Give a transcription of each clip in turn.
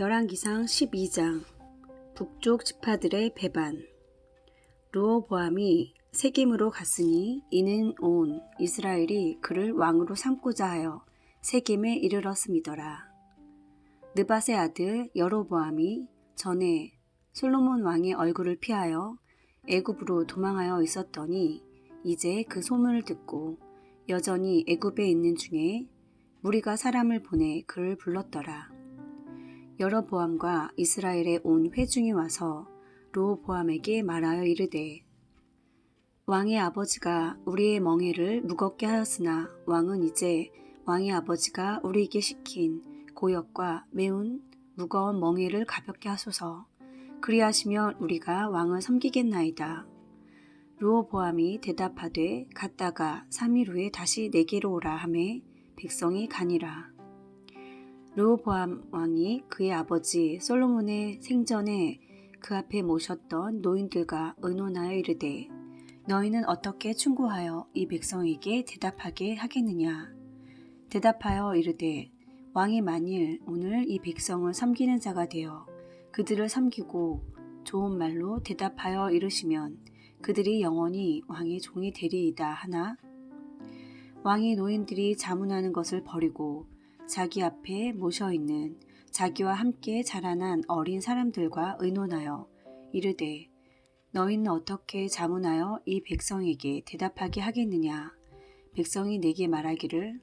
열왕기상 12장 북쪽 지파들의 배반 루오보암이 세겜으로 갔으니 이는 온 이스라엘이 그를 왕으로 삼고자 하여 세겜에 이르렀음이더라. 느밧의 아들 여로보암이 전에 솔로몬 왕의 얼굴을 피하여 애굽으로 도망하여 있었더니 이제 그 소문을 듣고 여전히 애굽에 있는 중에 무리가 사람을 보내 그를 불렀더라. 여러보암과 이스라엘의 온 회중이 와서 로보암에게 말하여 이르되 왕의 아버지가 우리의 멍에를 무겁게 하였으나 왕은 이제 왕의 아버지가 우리에게 시킨 고역과 매운 무거운 멍에를 가볍게 하소서 그리하시면 우리가 왕을 섬기겠나이다. 루오보암이 대답하되 갔다가 3일 후에 다시 내게로 오라 하매 백성이 가니라. 르호보암 왕이 그의 아버지 솔로몬의 생전에 그 앞에 모셨던 노인들과 의논하여 이르되 너희는 어떻게 충고하여 이 백성에게 대답하게 하겠느냐? 대답하여 이르되 왕이 만일 오늘 이 백성을 섬기는 자가 되어 그들을 섬기고 좋은 말로 대답하여 이르시면 그들이 영원히 왕의 종이 되리이다 하나? 왕이 노인들이 자문하는 것을 버리고 자기 앞에 모셔 있는 자기와 함께 자라난 어린 사람들과 의논하여 이르되 너희는 어떻게 자문하여 이 백성에게 대답하게 하겠느냐? 백성이 내게 말하기를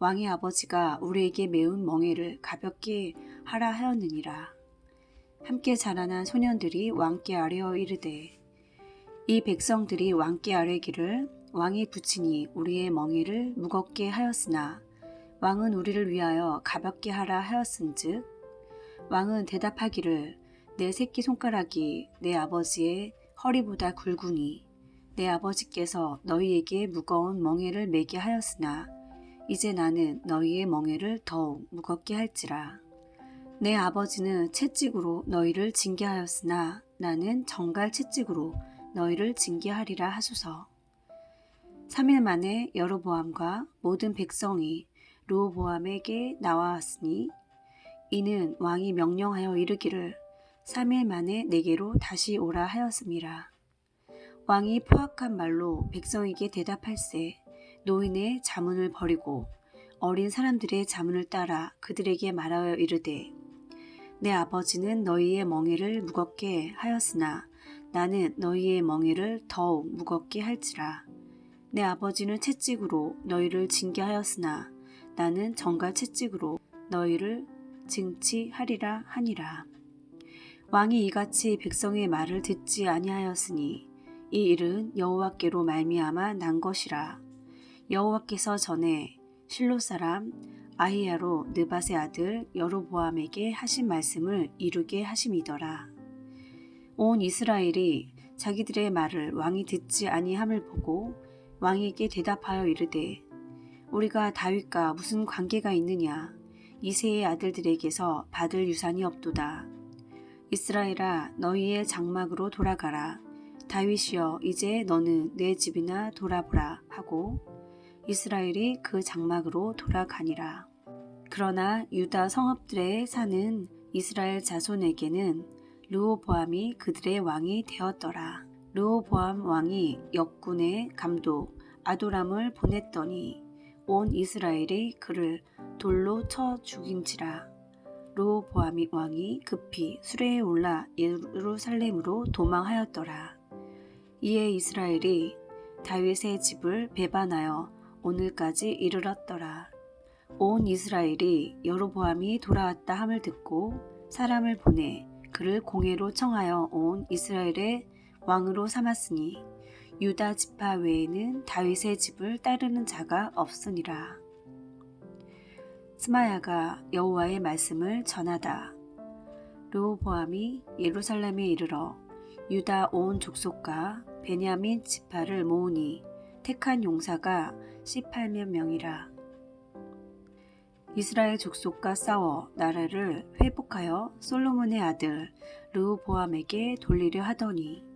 왕의 아버지가 우리에게 매운 멍에를 가볍게 하라 하였느니라. 함께 자라난 소년들이 왕께 아뢰어 이르되 이 백성들이 왕께 아뢰기를 왕이 붙이니 우리의 멍에를 무겁게 하였으나 왕은 우리를 위하여 가볍게 하라 하였은즉 왕은 대답하기를 내 새끼 손가락이 내 아버지의 허리보다 굵으니 내 아버지께서 너희에게 무거운 멍에를 매게 하였으나 이제 나는 너희의 멍에를 더욱 무겁게 할지라. 내 아버지는 채찍으로 너희를 징계하였으나 나는 정갈 채찍으로 너희를 징계하리라 하소서. 3일 만에 여로보암과 모든 백성이 르호보암에게 나왔으니 이는 왕이 명령하여 이르기를 3일 만에 내게로 다시 오라 하였음이라. 왕이 포악한 말로 백성에게 대답할세 노인의 자문을 버리고 어린 사람들의 자문을 따라 그들에게 말하여 이르되 내 아버지는 너희의 멍에를 무겁게 하였으나 나는 너희의 멍에를 더욱 무겁게 할지라 내 아버지는 채찍으로 너희를 징계하였으나 나는 정갈 채찍으로 너희를 징치하리라 하니라. 왕이 이같이 백성의 말을 듣지 아니하였으니 이 일은 여호와께로 말미암아 난 것이라. 여호와께서 전에 실로 사람 아히야로 느밧의 아들 여로보암에게 하신 말씀을 이루게 하심이더라. 온 이스라엘이 자기들의 말을 왕이 듣지 아니함을 보고 왕에게 대답하여 이르되 우리가 다윗과 무슨 관계가 있느냐? 이세의 아들들에게서 받을 유산이 없도다. 이스라엘아 너희의 장막으로 돌아가라. 다윗이여 이제 너는 내 집이나 돌아보라 하고 이스라엘이 그 장막으로 돌아가니라. 그러나 유다 성읍들에 사는 이스라엘 자손에게는 르호보암이 그들의 왕이 되었더라. 르호보암 왕이 역군의 감독 아도람을 보냈더니 온 이스라엘이 그를 돌로 쳐 죽인지라 로보암이 왕이 급히 수레에 올라 예루살렘으로 도망하였더라. 이에 이스라엘이 다윗의 집을 배반하여 오늘까지 이르렀더라. 온 이스라엘이 여로보암이 돌아왔다 함을 듣고 사람을 보내 그를 공회로 청하여 온 이스라엘의 왕으로 삼았으니 유다 지파 외에는 다윗의 집을 따르는 자가 없으니라. 스마야가 여호와의 말씀을 전하다. 르호보암이 예루살렘에 이르러 유다 온 족속과 베냐민 지파를 모으니 택한 용사가 18만 명이라. 이스라엘 족속과 싸워 나라를 회복하여 솔로몬의 아들 르호보암에게 돌리려 하더니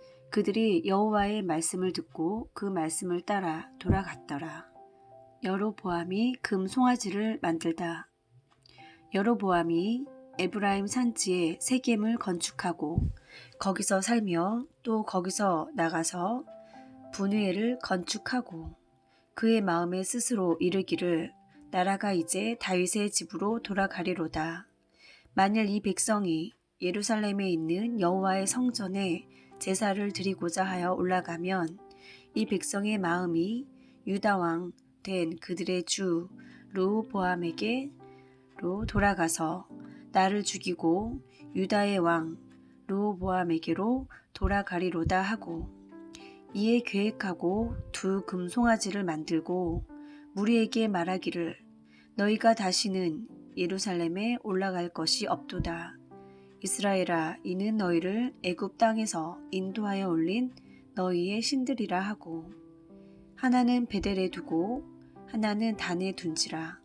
그들이 여호와의 말씀을 듣고 그 말씀을 따라 돌아갔더라 여로보암이 금 송아지를 만들다 여로보암이 에브라임 산지에 세겜을 건축하고 거기서 살며 또 거기서 나가서 분회를 건축하고 그의 마음에 스스로 이르기를 나라가 이제 다윗의 집으로 돌아가리로다. 만일 이 백성이 예루살렘에 있는 여호와의 성전에 제사를 드리고자 하여 올라가면 이 백성의 마음이 유다 왕 된 그들의 주 르호보암에게로 돌아가서 나를 죽이고 유다의 왕 르호보암에게로 돌아가리로다 하고 이에 계획하고 두 금송아지를 만들고 무리에게 말하기를 너희가 다시는 예루살렘에 올라갈 것이 없도다. 이스라엘아 이는 너희를 애굽 땅에서 인도하여 올린 너희의 신들이라 하고 하나는 베델에 두고 하나는 단에 둔지라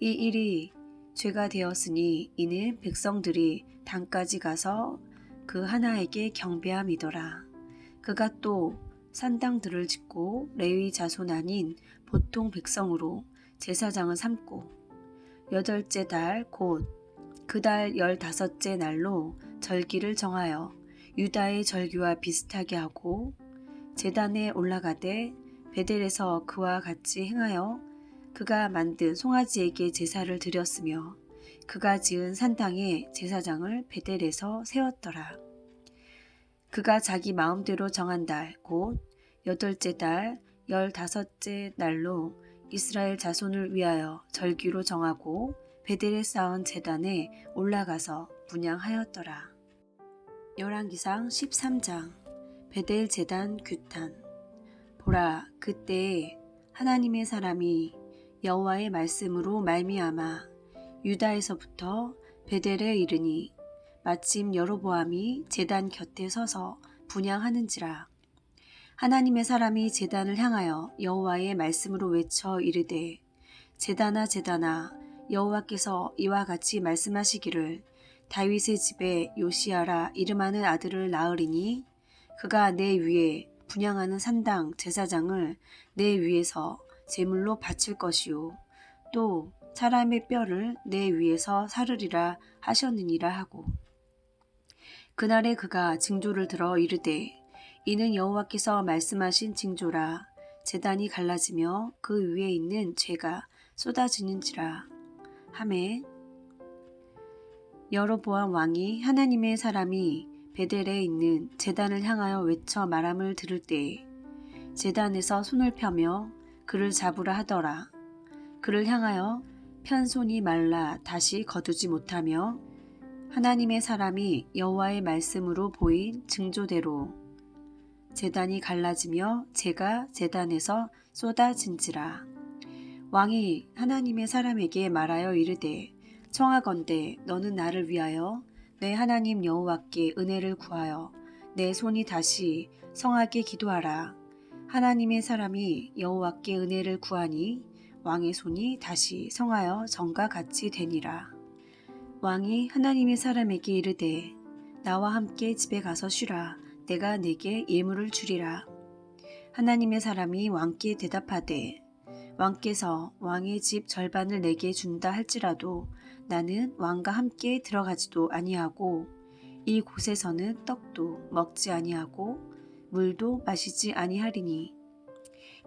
이 일이 죄가 되었으니 이는 백성들이 단까지 가서 그 하나에게 경배함이더라. 그가 또 산당들을 짓고 레위 자손 아닌 보통 백성으로 제사장을 삼고 여덟째 달 곧 그달 열다섯째 날로 절기를 정하여 유다의 절기와 비슷하게 하고 재단에 올라가되 베델에서 그와 같이 행하여 그가 만든 송아지에게 제사를 드렸으며 그가 지은 산당에 제사장을 베델에서 세웠더라. 그가 자기 마음대로 정한 달, 곧 여덟째 달, 열다섯째 날로 이스라엘 자손을 위하여 절기로 정하고 베델에 쌓은 재단에 올라가서 분양하였더라. 열왕기상 13장 베델 재단 규탄 보라 그때에 하나님의 사람이 여호와의 말씀으로 말미암아 유다에서부터 베델에 이르니 마침 여로보암이 제단 곁에 서서 분양하는지라 하나님의 사람이 제단을 향하여 여호와의 말씀으로 외쳐 이르되 제단아 제단아 여호와께서 이와 같이 말씀하시기를 다윗의 집에 요시아라 이름하는 아들을 낳으리니 그가 내 위에 분양하는 산당 제사장을 내 위에서 제물로 바칠 것이요. 또 사람의 뼈를 내 위에서 사르리라 하셨느니라 하고. 그날에 그가 징조를 들어 이르되 이는 여호와께서 말씀하신 징조라. 재단이 갈라지며 그 위에 있는 죄가 쏟아지는지라 하매 여로보암 왕이 하나님의 사람이 베델에 있는 재단을 향하여 외쳐 말함을 들을 때에 재단에서 손을 펴며 그를 잡으라 하더라. 그를 향하여 편손이 말라 다시 거두지 못하며 하나님의 사람이 여호와의 말씀으로 보인 증조대로 재단이 갈라지며 재가 재단에서 쏟아진지라. 왕이 하나님의 사람에게 말하여 이르되 청하건대 너는 나를 위하여 내 하나님 여호와께 은혜를 구하여 내 손이 다시 성하게 기도하라. 하나님의 사람이 여호와께 은혜를 구하니 왕의 손이 다시 성하여 전과 같이 되니라. 왕이 하나님의 사람에게 이르되 나와 함께 집에 가서 쉬라. 내가 내게 예물을 주리라. 하나님의 사람이 왕께 대답하되 왕께서 왕의 집 절반을 내게 준다 할지라도 나는 왕과 함께 들어가지도 아니하고 이 곳에서는 떡도 먹지 아니하고 물도 마시지 아니하리니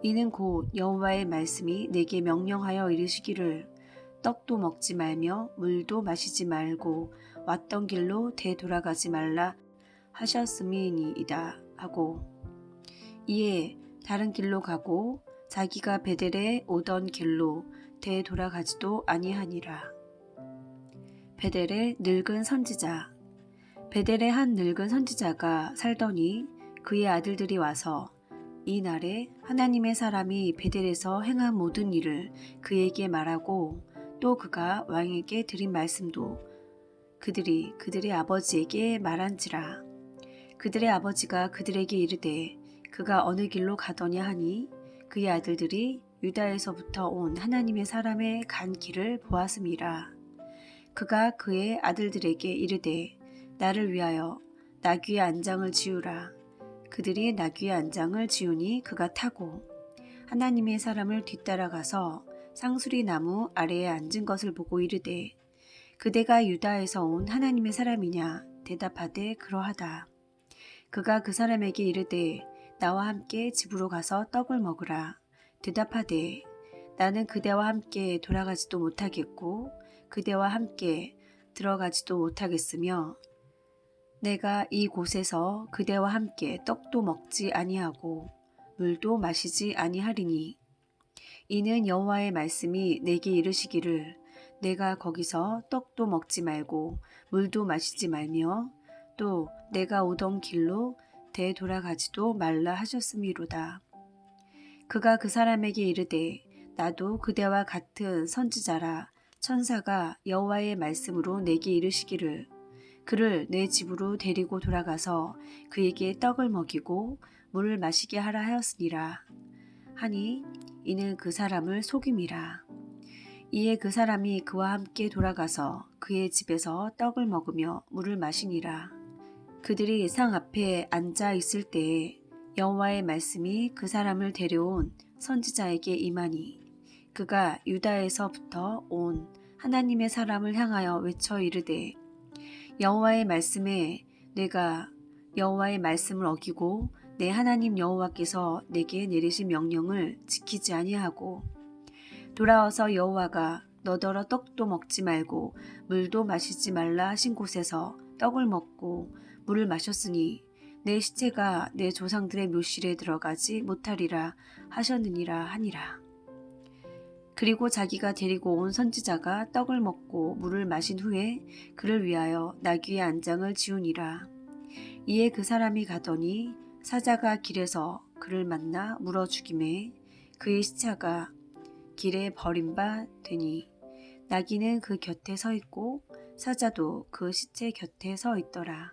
이는 곧 여호와의 말씀이 내게 명령하여 이르시기를 떡도 먹지 말며 물도 마시지 말고 왔던 길로 되돌아가지 말라 하셨음이니이다 하고 이에 다른 길로 가고 자기가 베델에 오던 길로 되돌아가지도 아니하니라. 베델의 늙은 선지자 베델의 한 늙은 선지자가 살더니 그의 아들들이 와서 이 날에 하나님의 사람이 베델에서 행한 모든 일을 그에게 말하고 또 그가 왕에게 드린 말씀도 그들이 그들의 아버지에게 말한지라 그들의 아버지가 그들에게 이르되 그가 어느 길로 가더냐 하니 그의 아들들이 유다에서부터 온 하나님의 사람의 간 길을 보았음이라. 그가 그의 아들들에게 이르되 나를 위하여 나귀의 안장을 지우라. 그들이 나귀의 안장을 지우니 그가 타고 하나님의 사람을 뒤따라가서 상수리 나무 아래에 앉은 것을 보고 이르되 그대가 유다에서 온 하나님의 사람이냐? 대답하되 그러하다. 그가 그 사람에게 이르되 나와 함께 집으로 가서 떡을 먹으라. 대답하되 나는 그대와 함께 돌아가지도 못하겠고 그대와 함께 들어가지도 못하겠으며 내가 이 곳에서 그대와 함께 떡도 먹지 아니하고 물도 마시지 아니하리니 이는 여호와의 말씀이 내게 이르시기를 내가 거기서 떡도 먹지 말고 물도 마시지 말며 또 내가 오던 길로 되돌아가지도 말라 하셨음이로다. 그가 그 사람에게 이르되 나도 그대와 같은 선지자라 천사가 여호와의 말씀으로 내게 이르시기를 그를 내 집으로 데리고 돌아가서 그에게 떡을 먹이고 물을 마시게 하라 하였으니라 하니 이는 그 사람을 속임이라 이에 그 사람이 그와 함께 돌아가서 그의 집에서 떡을 먹으며 물을 마시니라. 그들이 상 앞에 앉아 있을 때에 여호와의 말씀이 그 사람을 데려온 선지자에게 임하니 그가 유다에서부터 온 하나님의 사람을 향하여 외쳐 이르되 여호와의 말씀에 내가 여호와의 말씀을 어기고 내 하나님 여호와께서 내게 내리신 명령을 지키지 아니하고 돌아와서 여호와가 너더러 떡도 먹지 말고 물도 마시지 말라 하신 곳에서 떡을 먹고 물을 마셨으니 내 시체가 내 조상들의 묘실에 들어가지 못하리라 하셨느니라 하니라. 그리고 자기가 데리고 온 선지자가 떡을 먹고 물을 마신 후에 그를 위하여 나귀의 안장을 지우니라. 이에 그 사람이 가더니 사자가 길에서 그를 만나 물어 죽임에 그의 시체가 길에 버림바 되니 나귀는 그 곁에 서 있고 사자도 그 시체 곁에 서 있더라.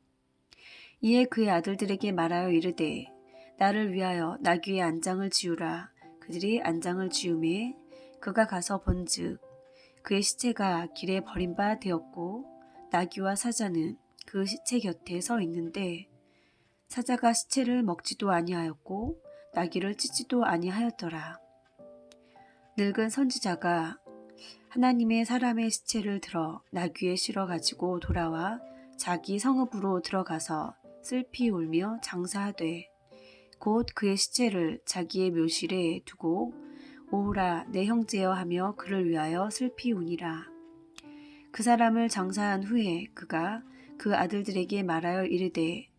이에 그의 아들들에게 말하여 이르되 나를 위하여 나귀의 안장을 지우라 그들이 안장을 지우매 그가 가서 본즉 그의 시체가 길에 버림바 되었고 나귀와 사자는 그 시체 곁에 서 있는데 사자가 시체를 먹지도 아니하였고 나귀를 찢지도 아니하였더라. 늙은 선지자가 하나님의 사람의 시체를 들어 나귀에 실어 가지고 돌아와 자기 성읍으로 들어가서 슬피 울며 장사하되 곧 그의 시체를 자기의 묘실에 두고 오라 내 형제여 하며 그를 위하여 슬피 우니라. 그 사람을 장사한 후에 그가 그 아들들에게 말하여 이르되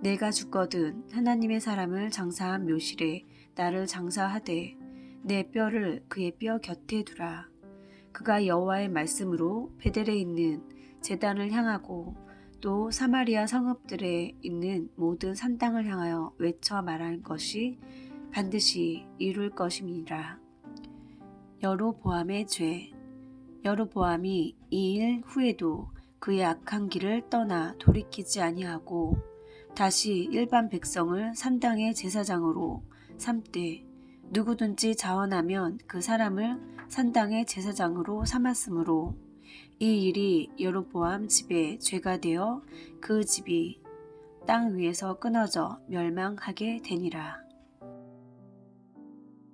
내가 죽거든 하나님의 사람을 장사한 묘실에 나를 장사하되 내 뼈를 그의 뼈 곁에 두라. 그가 여호와의 말씀으로 베델에 있는 제단을 향하고 또 사마리아 성읍들에 있는 모든 산당을 향하여 외쳐 말할 것이 반드시 이룰 것임이라. 여로보암의 죄 여로보암이 이 일 후에도 그의 악한 길을 떠나 돌이키지 아니하고 다시 일반 백성을 산당의 제사장으로 삼되 누구든지 자원하면 그 사람을 산당의 제사장으로 삼았으므로 이 일이 여로보암 집에 죄가 되어 그 집이 땅 위에서 끊어져 멸망하게 되니라.